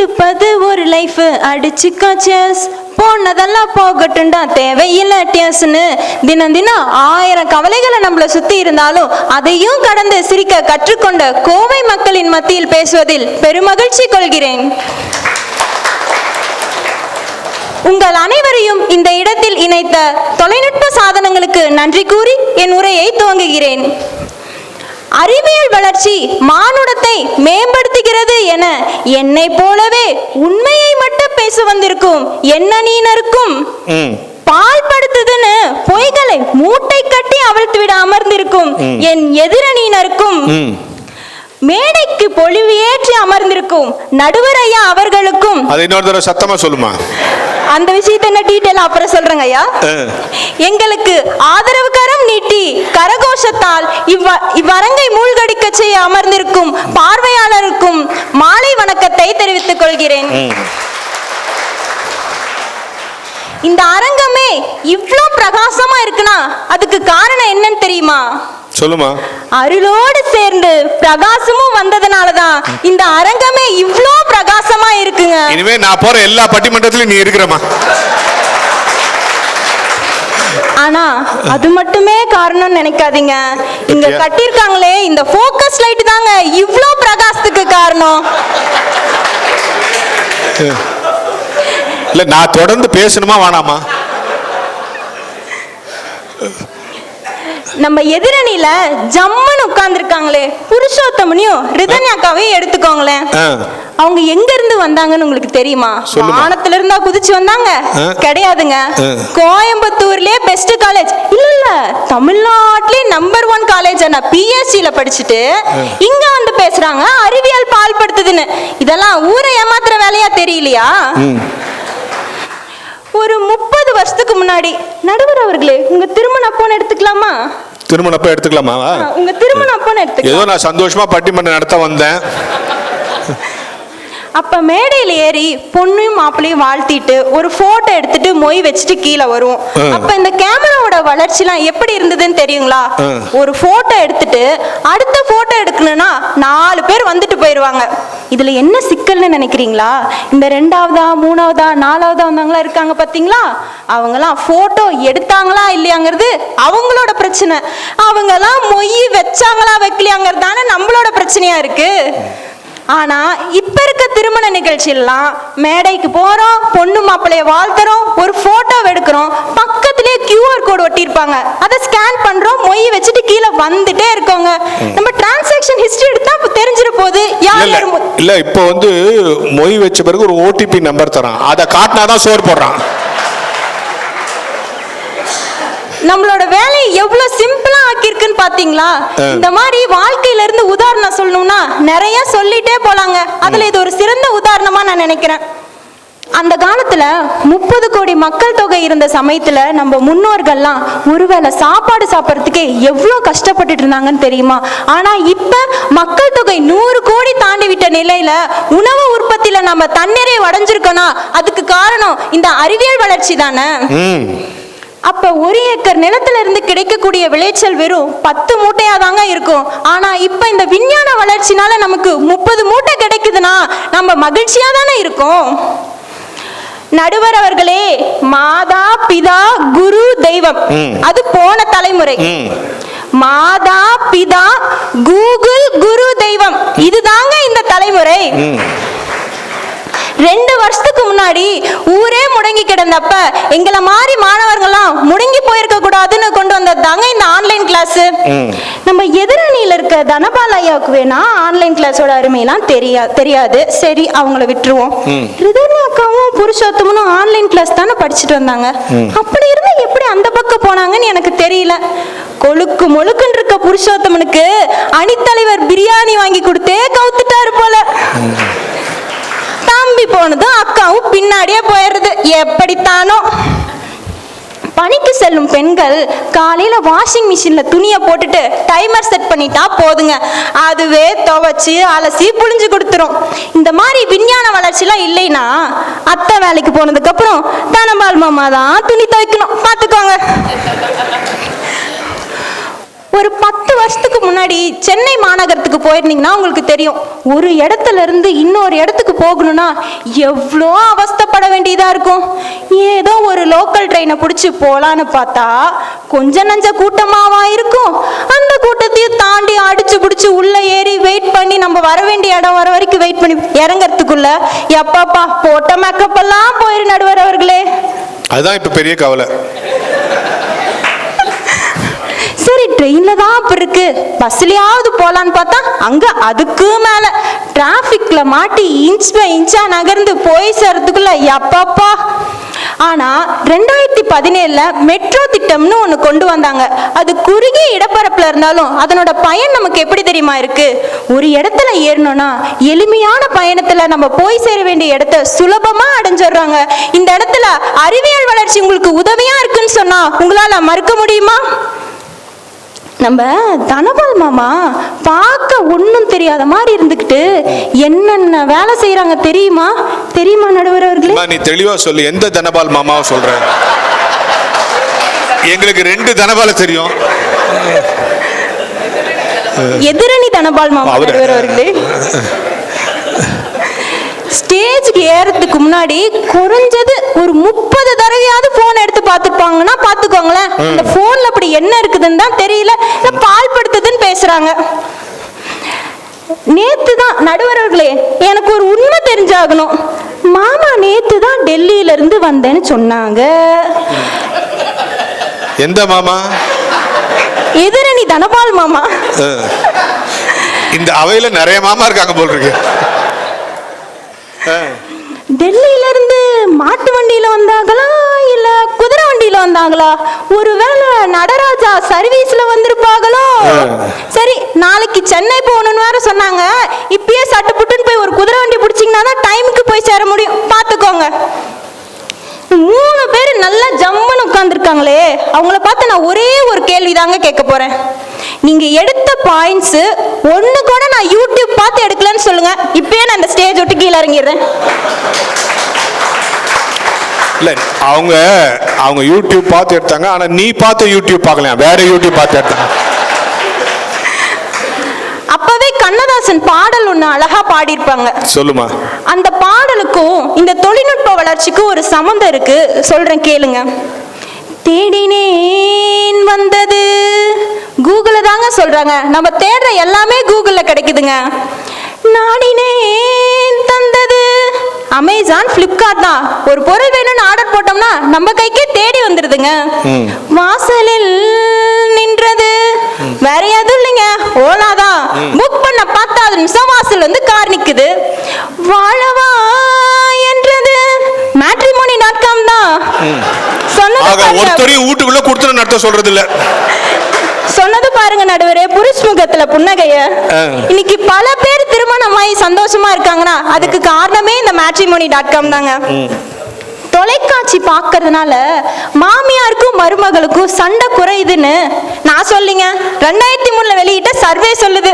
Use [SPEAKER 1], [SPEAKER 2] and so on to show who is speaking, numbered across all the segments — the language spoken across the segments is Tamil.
[SPEAKER 1] இருப்பது ஒரு லைஃப் அடிச்சுக்கா சேஸ் போனதெல்லாம் போகட்டும்டா தேவையில்லை டேஸ்னு தினம் தினம் ஆயிரம் கவலைகளை நம்மள சுத்தி இருந்தாலும் அதையும் கடந்து சிரிக்க கற்றுக்கொண்ட கோவை மக்களின் மத்தியில் பேசுவதில் பெருமகிழ்ச்சி கொள்கிறேன். உங்கள் அனைவரையும் இந்த இடத்தில் இணைத்த தொலைநுட்ப சாதனங்களுக்கு நன்றி கூறி என் உரையை துவங்குகிறேன். அறிவியல் வளர்ச்சி மானுடத்தை மேம்படுத்துகிறது என என்னை போலவே உண்மையை மட்டும் பேச வந்திருக்கும் எண்ணனீனருக்கும்
[SPEAKER 2] ம்.
[SPEAKER 1] பால் படுத்துதுன்னு பொய்களை மூட்டை கட்டி அவிழ்த்து விட அமர்ந்திருக்கும் என் எதிரணியினருக்கும் மேடைக்கு பொழிவு ஏற்றி அமர்ந்திருக்கும் நடுவர் ஐயா அவர்களுக்கும்
[SPEAKER 2] அது இன்னொரு தடவை சத்தமா சொல்லுமா?
[SPEAKER 1] அந்த விஷயத்தை என்ன டீட்டெயில் அப்புறம் சொல்றேங்க ஐயா. எங்களுக்கு ஆதரவு கரம் நீட்டி கரகோஷத்தால் இவ்வ இவ்வரங்கை மூழ்கடிக்க செய்ய அமர்ந்திருக்கும் பார்வையாளருக்கும் மாலை வணக்கத்தை தெரிவித்துக் கொள்கிறேன். இந்த அரங்கமே இவ்ளோ பிரகாசமா இருக்குன்னா அதுக்கு காரணம் என்னன்னு தெரியுமா?
[SPEAKER 2] சொல்லுமா.
[SPEAKER 1] அருளோடு சேர்ந்து பிரகாசமும் வந்ததுனாலதான் இந்த அரங்கமே இவ்ளோ பிரகாசமா இருக்குங்க.
[SPEAKER 2] இனிமே நான் போற எல்லா பட்டிமன்றத்திலும் நீ இருக்கிறமா
[SPEAKER 1] ஆனா அது மட்டுமே காரணம்னு நினைக்காதீங்க. இங்க
[SPEAKER 2] பத்தியா?
[SPEAKER 1] கட்டியிருக்காங்களே இந்த ஃபோக்கஸ் லைட் தாங்க இவ்ளோ பிரகாசத்துக்கு காரணம்.
[SPEAKER 2] இல்ல நான் தொடர்ந்து பேசணுமா வேணாமா?
[SPEAKER 1] நம்ம எதிரணியில ஜம்முன்னு உட்கார்ந்துருக்காங்களே புருஷோத்தமனையும் ரிதன்யாக்காவையும் எடுத்துக்கோங்களேன். அவங்க எங்க இருந்து வந்தாங்கன்னு உங்களுக்கு தெரியுமா. வானத்துல இருந்தா குதிச்சு வந்தாங்க. கிடையாதுங்க. கோயம்புத்தூர்லயே பெஸ்ட் காலேஜ் இல்ல இல்ல. தமிழ்நாட்டிலே நம்பர் ஒன் காலேஜ் நான் பிஎஸ்சில படிச்சுட்டு இங்க வந்து பேசுறாங்க. அறிவியல் பால் படுத்துதுன்னு இதெல்லாம் ஊரை ஏமாத்துற வேலையா தெரியலையா? ஒரு முப்பது வருஷத்துக்கு முன்னாடி நடுவர் அவர்களே உங்க திருமண அப்போன்னு எடுத்துக்கலாமா?
[SPEAKER 2] திருமணப்ப எடுத்துக்கலாமா?
[SPEAKER 1] ஆ, உங்க திருமண அப்போன்னு எடுத்துக்கலாம்.
[SPEAKER 2] ஏதோ நான் சந்தோஷமா பட்டிமன்றம் நடத்த வந்தேன்.
[SPEAKER 1] அப்ப மேடையில ஏறி பொண்ணையும் மாப்பிளையும் வாழ்த்திட்டு ஒரு போட்டோ எடுத்துட்டு மொய் வச்சுட்டு கீழே வருவோம்.
[SPEAKER 2] ஆ.
[SPEAKER 1] அப்ப இந்த கேமராவோட வளர்ச்சிலாம் எப்படி இருந்ததுன்னு தெரியுங்களா. ஒரு போட்டோ எடுத்துட்டு அடுத்த போட்டோ எடுக்கணும்னா நாலு பேர் வந்துட்டு போயிருவாங்க. இதுல என்ன சிக்கல்னு நினைக்கிறீங்களா? இந்த ரெண்டாவதா மூணாவதா நாலாவதா வந்தவங்களா இருக்காங்க பாத்தீங்களா? அவங்கலாம் போட்டோ எடுத்தாங்களா இல்லையாங்கிறது அவங்களோட பிரச்சனை. அவங்கலாம் மொய் வச்சாங்களா வைக்கலையாங்கிறது தானே நம்மளோட பிரச்சனையா இருக்கு. ஆனா இப்ப இருக்க திருமண நிகழ்ச்சியெல்லாம் மேடைக்கு போறோம் பொண்ணு மாப்பிள்ளைய வாழ்த்துறோம் ஒரு போட்டோ எடுக்கிறோம் பக்கத்திலேயே கியூஆர் கோடு ஒட்டியிருப்பாங்க. அதை ஸ்கேன் பண்றோம் மொய் வச்சுட்டு கீழே வந்துட்டே இருக்கோங்க. நம்ம டிரான்சாக்ஷன் ஹிஸ்டரி எடுத்தா இப்ப தெரிஞ்சிட போகுது. யார்
[SPEAKER 2] இல்ல இப்போ வந்து மொய் வச்ச பிறகு ஒரு ஓடிபி நம்பர் தரான். அதை காட்டினாதான் சோறு போடுறான்.
[SPEAKER 1] நம்மளோட வேலையை எவ்வளவு சிம்பிளா ஆக்கியிருக்குன்னு பாத்தீங்களா. இந்த மாதிரி வாழ்க்கையில இருந்து உதாரணம் சொல்லணும்னா நிறைய சொல்லிட்டே போலாங்க. அதுல இது ஒரு சிறந்த உதாரணமா நான் நினைக்கிறேன். அந்த காலத்துல முப்பது கோடி மக்கள் தொகை இருந்த சமயத்துல நம்ம முன்னோர்கள்லாம் ஒருவேளை சாப்பாடு சாப்பிட்றதுக்கே எவ்வளோ கஷ்டப்பட்டுட்டு இருந்தாங்கன்னு தெரியுமா? ஆனா இப்ப மக்கள் தொகை நூறு கோடி தாண்டி விட்ட நிலையில உணவு உற்பத்தியில நம்ம தண்ணீரை அடைஞ்சிருக்கோம்னா அதுக்கு காரணம் இந்த அறிவியல் வளர்ச்சி தானே? அப்ப ஒரு ஏக்கர் நிலத்துல இருந்து கிடைக்கக்கூடிய விளைச்சல் வெறும் பத்து மூட்டையா தாங்க இருக்கும். ஆனா இப்ப இந்த விஞ்ஞான வளர்ச்சினால நமக்கு முப்பது மூட்டை கிடைக்குதுன்னா நம்ம மகிழ்ச்சியா தானே இருக்கோம்? நடுவர் அவர்களே மாதா பிதா குரு தெய்வம். அது போன தலைமுறை. மாதா பிதா கூகுள் குரு தெய்வம். இதுதாங்க இந்த தலைமுறை. ரெண்டு வருஷத்துக்கு முன்னாடி ஊரே முடங்கி கிடந்தப்ப எங்களை மாதிரி மாணவர்கள்லாம் முடங்கி போயிருக்க கூடாதுன்னு கொண்டு வந்தது தாங்க இந்த ஆன்லைன் கிளாஸ். நம்ம எதிரணியில இருக்க தனபால் ஐயாவுக்கு வேணா ஆன்லைன் கிளாஸோட அருமையெல்லாம் தெரியா தெரியாது. சரி அவங்கள விட்டுருவோம். ரிதர்னி அக்காவும் புருஷோத்தமனும் ஆன்லைன் கிளாஸ் தானே படிச்சுட்டு வந்தாங்க. அப்படி இருந்தா எப்படி அந்த பக்கம் போனாங்கன்னு எனக்கு தெரியல. கொழுக்கு மொழுக்குன்னு இருக்க புருஷோத்தமனுக்கு அணித்தலைவர் பிரியாணி வாங்கி கொடுத்தே கவுத்துட்டாரு போல. தம்பி போனதும் அக்காவும் பின்னாடியே போயிடுறது. எப்படித்தானோ. பணிக்கு செல்லும் பெண்கள் காலையில வாஷிங் மிஷின்ல துணியை போட்டுட்டு டைமர் செட் பண்ணிட்டா போதுங்க. அதுவே துவைச்சு அலசி புழிஞ்சு கொடுத்துரும். இந்த மாதிரி விஞ்ஞான வளர்ச்சிலாம் இல்லைன்னா அத்தை வேலைக்கு போனதுக்கு அப்புறம் தனபால் மாமா தான் துணி துவைக்கணும். பார்த்துக்கோங்க. ஒரு பத்து வருஷத்துக்கு முன்னாடி சென்னை மாநகரத்துக்கு போயிருந்தீங்கன்னா உங்களுக்கு தெரியும். ஒரு இடத்துல இருந்து இன்னொரு இடத்துக்கு போகணும்னா எவ்வளோ அவஸ்தைப்பட வேண்டியதாக இருக்கும். ஏதோ ஒரு லோக்கல் ட்ரெயினை பிடிச்சி போகலான்னு பார்த்தா கொஞ்ச நஞ்ச கூட்டமாவா இருக்கும். அந்த கூட்டத்தையும் தாண்டி அடிச்சு பிடிச்சி உள்ளே ஏறி வெயிட் பண்ணி நம்ம வர வேண்டிய இடம் வர வரைக்கும் வெயிட் பண்ணி இறங்கிறதுக்குள்ள எப்பப்பா போட்ட மேக்கப்பெல்லாம் போயிரு நடுவர் அவர்களே.
[SPEAKER 2] அதுதான் இப்போ பெரிய கவலை.
[SPEAKER 1] சரி ட்ரெயின்ல தான் அப்போ இருக்கு. பஸ்லயாவது போகலான்னு பார்த்தா அங்கே அதுக்கு மேலே. டிராஃபிக்கில் மாட்டி இன்ச் பை இன்ச்சாக நகர்ந்து போய் சேர்றதுக்குள்ள எப்பப்பா? ஆனால் ரெண்டாயிரத்தி பதினேழில் மெட்ரோ திட்டம்னு ஒன்று கொண்டு வந்தாங்க. அது குறுகிய இடப்பரப்பில் இருந்தாலும் அதனோட பயன் நமக்கு எப்படி தெரியுமா இருக்கு? ஒரு இடத்துல ஏறணும்னா எளிமையான பயணத்தில் நம்ம போய் சேர வேண்டிய இடத்த சுலபமாக அடைஞ்சிடுறாங்க. இந்த இடத்துல அறிவியல் வளர்ச்சி உங்களுக்கு உதவியாக இருக்குன்னு சொன்னால் உங்களால் மறுக்க முடியுமா? நம்ம தனபால் மாமா பார்க்க ஒன்றும் தெரியாத மாதிரி இருந்துக்கிட்டு என்னென்ன வேலை செய்கிறாங்க தெரியுமா? தெரியுமா நடுவர் அவர்களே?
[SPEAKER 2] நீ தெளிவா சொல்லு. எந்த தனபால் மாமாவை சொல்ற? எங்களுக்கு ரெண்டு தனபால தெரியும்.
[SPEAKER 1] எதிரணி தனபால் மாமா. நடுவர் அவர்களே. ஸ்டேஜ்க்கு ஏறதுக்கு முன்னாடி குறைஞ்சது ஒரு முப்பது தடவையாவது போன் எடுத்து பார்த்துருப்பாங்கன்னா பார்த்துக்கோங்களேன். இந்த போன்ல அப்படி என்ன இருக்குதுன்னு தான் தெரியல. இல்ல பால் படுத்துதுன்னு பேசுறாங்க. நேத்து தான் நடுவர்களே எனக்கு ஒரு உண்மை தெரிஞ்சாகணும். மாமா நேத்து தான் டெல்லியில இருந்து வந்தேன்னு சொன்னாங்க.
[SPEAKER 2] எந்த மாமா?
[SPEAKER 1] எதிரணி தனபால் மாமா.
[SPEAKER 2] இந்த அவையில நிறைய மாமா இருக்காங்க போல் இருக்கு.
[SPEAKER 1] டெல்லியில இருந்து மாட்டு வண்டியில வந்தாங்களா இல்ல குதிரை வண்டியில வந்தாங்களா? ஒருவேளை நடராஜா சர்வீஸ்ல வந்திருப்பாங்களோ? சரி நாளைக்கு சென்னை போகணும்னு வேற சொன்னாங்க. இப்பயே சட்டு புட்டுன்னு போய் ஒரு குதிரை வண்டி பிடிச்சிங்கன்னா தான் டைமுக்கு போய் சேர முடியும். பார்த்துக்கோங்க மூணு பேர் நல்லா ஜம்முன்னு உட்காந்துருக்காங்களே அவங்கள பார்த்து நான் ஒரே ஒரு கேள்வி தாங்க கேட்க போறேன். நீங்க எடுத்த பாயிண்ட்ஸ் ஒண்ணு கூட நான் யூடியூப் பார்த்து எடுக்கலன்னு சொல்லுங்க. இப்பயே நான் அந்த ஸ்டேஜ் விட்டு கீழே இறங்கிடுறேன்.
[SPEAKER 2] இல்லை அவங்க அவங்க யூடியூப் பார்த்து எடுத்தாங்க ஆனா நீ பார்த்து யூடியூப் பார்க்கலாம் வேற யூடியூப் பார்த்து எடுத்தாங்க
[SPEAKER 1] அப்பவே கண்ணதாசன் பாடல் ஒண்ணு அழகா பாடியிருப்பாங்க.
[SPEAKER 2] சொல்லுமா.
[SPEAKER 1] அந்த பாடலுக்கும் இந்த தொழில்நுட்ப வளர்ச்சிக்கும் ஒரு சம்மந்தம் இருக்கு. சொல்றேன் கேளுங்க. தேடினேன் வந்தது. கூகுள தாங்க சொல்றாங்க. நம்ம தேடுற எல்லாமே கூகுள்ல கிடைக்குதுங்க. நாடினேன் தந்தது. அமேசான் ஃப்ளிப்கார்ட் தான். ஒரு பொருள் வேணும்னு ஆர்டர் போட்டோம்னா நம்ம கைக்கே தேடி வந்துடுதுங்க
[SPEAKER 2] ம்.
[SPEAKER 1] வாசலில் நின்றது. வேற எதுவும் இல்லைங்க. ஓலா தான் புக் பண்ண பத்தாவது நிமிஷம் வாசல் வந்து கார் நிக்குது. வாழவா என்றது. மேட்ரிமோனி டாட் காம் தான் சொன்னது
[SPEAKER 2] ஒருத்தரையும் வீட்டுக்குள்ள கொடுத்துட நடத்த சொல்றது இல்ல
[SPEAKER 1] சொன்னது பாருங்க நடுவரே புருஷ் முகத்துல புன்னகைய. இன்னைக்கு பல பேர் திருமணமாயி சந்தோஷமா இருக்காங்கன்னா அதுக்கு காரணமே இந்த மேட்ரிமோனி டாட் காம் தாங்க தொலைக்காட்சி பார்க்கறதுனால மாமியாருக்கும் மருமகளுக்கும் சண்டை குறையுதுன்னு நான் சொல்லிங்க. ரெண்டாயிரத்தி மூணுல வெளியிட்ட சர்வே சொல்லுது.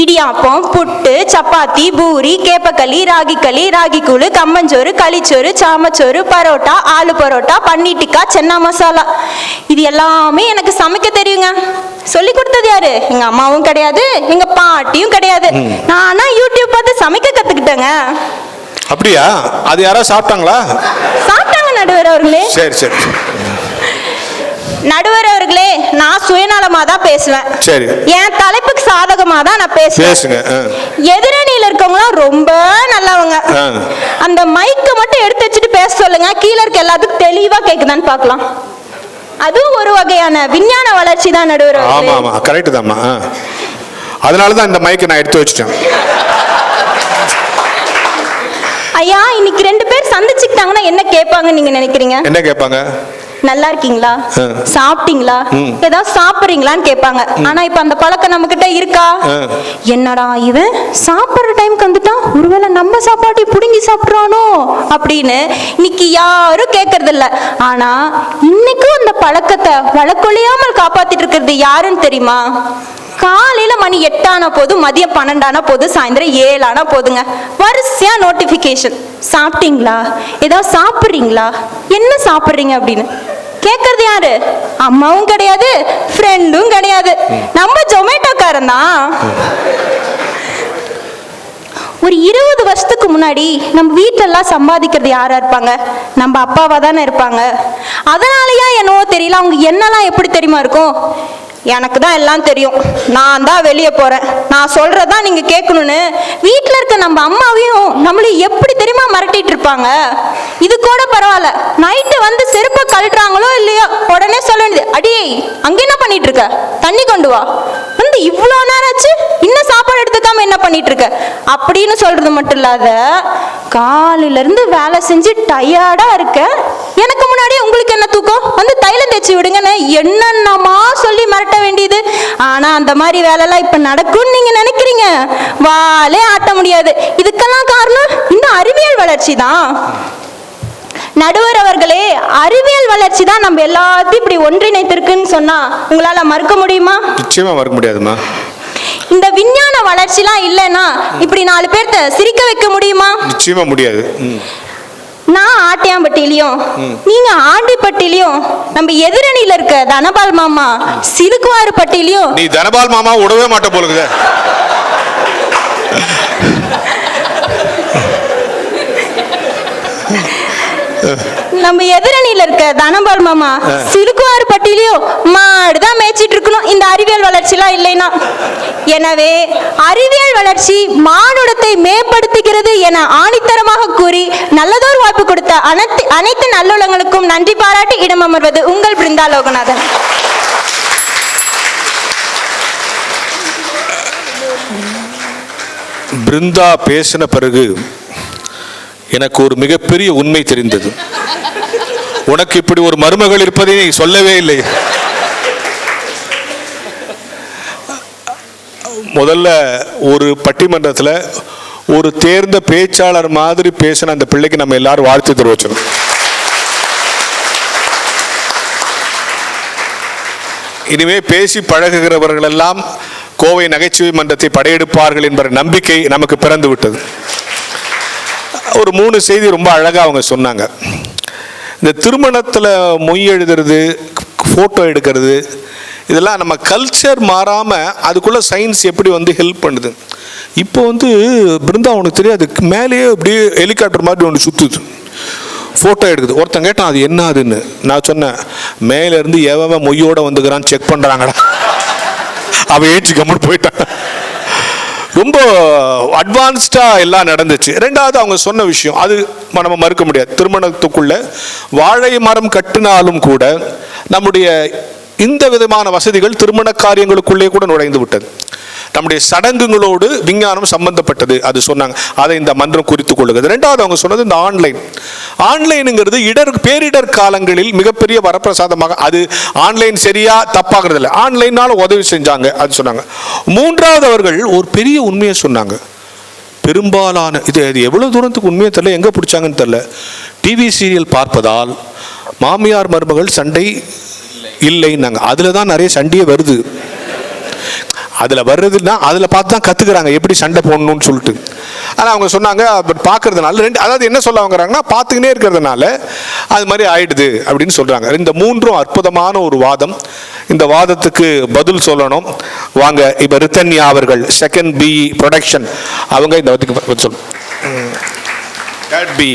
[SPEAKER 1] இடியாப்பம் புட்டு சப்பாத்தி பூரி கேப்பக்களி ராகி களி ராகி கூழு கம்மஞ்சோறு களிச்சோறு சாமச்சோறு பரோட்டா ஆலு பரோட்டா பன்னீர் டிக்கா சென்னா மசாலா. இது எல்லாமே எனக்கு சமைக்க தெரியுங்க. சொல்லி கொடுத்தது யாரு? எங்க அம்மாவும் கிடையாது எங்க பாட்டியும் கிடையாது. நானா யூடியூப் பார்த்து சமைக்க கத்துக்கிட்டேங்க.
[SPEAKER 2] அப்படியா? அது யாராவது சாப்பிட்டாங்களா?
[SPEAKER 1] சாப்பிட்டாங்க நடுவர் அவர்களே.
[SPEAKER 2] சரி சரி.
[SPEAKER 1] நடுவர் அவர்களே நான் சுயநலமா தான் பேசுவேன்.
[SPEAKER 2] சரி.
[SPEAKER 1] என் தலைப்புக்கு சாதகமா தான் நான் பேசுவேன்.
[SPEAKER 2] பேசுங்க.
[SPEAKER 1] எதிரணியில இருக்கவங்களாம் ரொம்ப நல்லவங்க. அந்த மைக்கை மட்டும் எடுத்து வச்சுட்டு பேச சொல்லுங்க. கீழே இருக்க எல்லாத்துக்கும் தெளிவா கேக்குதான்னு பார்க்கலாம். அதுவும் ஒரு வகையான விஞ்ஞான வளர்ச்சி தான் நடுவர்
[SPEAKER 2] ஆமா. ஆமா கரெக்ட் தாம்மா ஆ. அதனால தான் இந்த மைக்கை நான் எடுத்து வச்சிட்டேன்.
[SPEAKER 1] ஐயா இன்னைக்கு ரெண்டு பேர் சந்திச்சுக்கிட்டாங்கன்னா என்ன கேட்பாங்க நீங்க நினைக்கிறீங்க?
[SPEAKER 2] என்ன கேட்பாங்க?
[SPEAKER 1] நல்லா இருக்கீங்களா. சாப்பிட்டீங்களா. ஏதாவது சாப்பிடுறீங்களான்னு கேட்பாங்க. ஆனா இப்ப அந்த பழக்கம் நம்ம கிட்ட இருக்கா. என்னடா இவன் சாப்பிடுற டைம்க்கு வந்துட்டான் ஒருவேளை நம்ம சாப்பாட்டை புடுங்கி சாப்பிடுறானோ? அப்படின்னு இன்னைக்கு யாரும் கேட்கறது இல்ல ஆனா இன்னைக்கும் அந்த பழக்கத்தை வழக்கொழியாமல் காப்பாத்திட்டு இருக்கிறது யாருன்னு தெரியுமா? காலையில மணி எட்டான போது மதியம் பன்னெண்டான போது சாயந்தரம் ஏழான போதுங்க. வரிசையா நோட்டிபிகேஷன் சாப்பிட்டீங்களா? ஏதாவது சாப்பிட்றீங்களா? என்ன சாப்பிட்றீங்க அப்படின்னு? கேட்கறது யாரு? அம்மாவும் கிடையாது ஃப்ரெண்டும் கிடையாது. நம்ம ஜொமேட்டோக்காரன் தான். ஒரு இருபது வருஷத்துக்கு முன்னாடி நம்ம வீட்டிலலாம் சம்பாதிக்கிறது யாரா இருப்பாங்க? நம்ம அப்பாவா தானே இருப்பாங்க. அதனாலயா என்னவோ தெரியல அவங்க என்னெல்லாம் எப்படி தெரியுமா இருக்கும்? எனக்கு தான் எல்லாம் தெரியும். நான் தான் வெளியே போறேன். நான் சொல்றதான் நீங்க கேட்கணும்னு வீட்டில் இருக்க நம்ம அம்மாவையும் நம்மளையும் எப்படி தெரியுமா மிரட்டிட்டு இருப்பாங்க? இது கூட பரவாயில்ல. நைட்டு வந்து செருப்பை கழட்டுறாங்களோ இல்லையோ உடனே சொல்ல வேண்டியது அடியே அங்கே என்ன பண்ணிட்டு இருக்க? தண்ணி கொண்டு வா. வந்து இவ்வளோ நேரம் ஆச்சு இன்னும் சாப்பாடு எடுத்துக்காம என்ன பண்ணிட்டு இருக்க? அப்படின்னு சொல்றது மட்டும் இல்லாத காலையில இருந்து வேலை செஞ்சு டயர்டா இருக்க. எனக்கு முன்னாடி உங்களுக்கு என்ன தூக்கம்? வந்து தைலம் தேய்ச்சி விடுங்கன்னு என்னென்னமா சொல்லி மிரட்ட வேண்டியது. ஆனா அந்த மாதிரி வேலைலாம் இப்ப நடக்கும்னு நீங்க நினைக்கிறீங்க. வாலே ஆட்ட முடியாது. இதுக்கெல்லாம் காரணம் இந்த அறிவியல் வளர்ச்சி தான். நடுவர் அவர்களே அறிவியல் வளர்ச்சி தான் நம்ம எல்லாத்தையும் இப்படி ஒன்றிணைத்திருக்குன்னு சொன்னா உங்களால மறுக்க முடியுமா?
[SPEAKER 2] நிச்சயமா மறக்க முடியாதுமா.
[SPEAKER 1] இந்த விஞ்ஞான வளர்ச்சிலாம் இல்லைன்னா இப்படி நாலு பேர்த்த சிரிக்க வைக்க முடியுமா?
[SPEAKER 2] நிச்சயமா முடியாது.
[SPEAKER 1] நான் ஆட்டியாம்பட்டிலையும் நீங்க ஆண்டிப்பட்டிலையும் நம்ம எதிரணியில இருக்க தனபால் மாமா சிலுக்குவாறு பட்டிலையும்
[SPEAKER 2] நீ தனபால் மாமா விடவே மாட்ட போலுக்குதே.
[SPEAKER 1] நம்ம எதிரணியில இருக்க தனபால் மாமா சிலுக்குவாறு பட்டிலையும் மாடுதான் மேய்ச்சிட்டு இருக்கணும். இந்த அறிவியல் வளர்ச்சிலாம் இல்லைன்னா. எனவே அறிவியல் வளர்ச்சி மானுடத்தை மேம்படுத்துகிறது என ஆணித்தரமாக கூறி நல்லதோர் வாய்ப்பு கொடுத்த அனைத்து அனைத்து நல்லுள்ளங்களுக்கும் நன்றி பாராட்டி இடம் அமர்வது உங்கள் பிருந்தா லோகநாதன்
[SPEAKER 2] பிருந்தா பேசின பிறகு எனக்கு ஒரு மிகப்பெரிய உண்மை தெரிந்தது. உனக்கு இப்படி ஒரு மருமகள் இருப்பதை நீ சொல்லவே இல்லை. முதல்ல ஒரு பட்டிமன்றத்தில் ஒரு தேர்ந்த பேச்சாளர் மாதிரி பேசின அந்த பிள்ளைக்கு நம்ம எல்லாரும் வாழ்த்து தெரிவிச்சோம் இனிமே பேசி பழகுகிறவர்கள் எல்லாம் கோவை நகைச்சுவை மன்றத்தை படையெடுப்பார்கள் என்ற நம்பிக்கை நமக்கு பிறந்து விட்டது. ஒரு மூணு செய்தி ரொம்ப அழகாக அவங்க சொன்னாங்க. இந்த திருமணத்தில் மொய் எழுதுறது ஃபோட்டோ எடுக்கிறது இதெல்லாம் நம்ம கல்ச்சர் மாறாமல் அதுக்குள்ளே சயின்ஸ் எப்படி வந்து ஹெல்ப் பண்ணுது. இப்போ வந்து பிருந்தா உனக்கு தெரியாது மேலேயே அப்படியே ஹெலிகாப்டர் மாதிரி ஒன்று சுற்றுது ஃபோட்டோ எடுக்குது. ஒருத்தன் கேட்டான் அது என்ன அதுன்னு? நான் சொன்னேன் மேலேருந்து எவன் மொய்யோடு வந்துக்கிறான்னு செக் பண்ணுறாங்கடா அவன் ஏற்றி கம்முன்னு போயிட்டான். ரொம்ப அட்வான்ஸ்டாக எல்லாம் நடந்துச்சு. ரெண்டாவது அவங்க சொன்ன விஷயம் அது நம்ம மறுக்க முடியாது. திருமணத்துக்குள்ள வாழை மரம் கட்டினாலும் கூட நம்முடைய இந்த விதமான வசதிகள் திருமண காரியங்களுக்குள்ளே கூட நுழைந்து விட்டது நம்முடைய சடங்குகளோடு விஞ்ஞானம் சம்பந்தப்பட்டது அது சொன்னாங்க. அதை இந்த மன்றம் குறித்து கொள்ளுகிறது. ரெண்டாவது அவங்க சொன்னது இந்த ஆன்லைன். ஆன்லைனுங்கிறது இடர் பேரிடர் காலங்களில் மிகப்பெரிய வரப்பிரசாதமாக அது ஆன்லைன் சரியா தப்பாகிறது இல்லை. ஆன்லைனால உதவி செஞ்சாங்க அது சொன்னாங்க. மூன்றாவது அவர்கள் ஒரு பெரிய உண்மையை சொன்னாங்க. பெரும்பாலான இது இது எவ்வளோ தூரத்துக்கு உண்மையை தெரியல எங்கே பிடிச்சாங்கன்னு தெரில டிவி சீரியல் பார்ப்பதால் மாமியார் மருமகள் சண்டை இல்லைன்னாங்க அதில் தான் நிறைய சண்டையே வருது. அதில் வர்றதுன்னா அதில் பார்த்து தான் கற்றுக்குறாங்க எப்படி சண்டை போடணும்னு சொல்லிட்டு. ஆனால் அவங்க சொன்னாங்க பட் பார்க்கறதுனால ரெண்டு அதாவது என்ன சொல்ல வாங்குறாங்கன்னா பார்த்துக்கினே இருக்கிறதுனால அது மாதிரி ஆயிடுது அப்படின்னு சொல்கிறாங்க இந்த மூன்றும் அற்புதமான ஒரு வாதம். இந்த வாதத்துக்கு பதில் சொல்லணும். வாங்க இப்போ ரித்தன்யா அவர்கள் செகண்ட் பி ப்ரொடக்ஷன் அவங்க இந்த பதில் சொல்லணும் தேர்ட் பி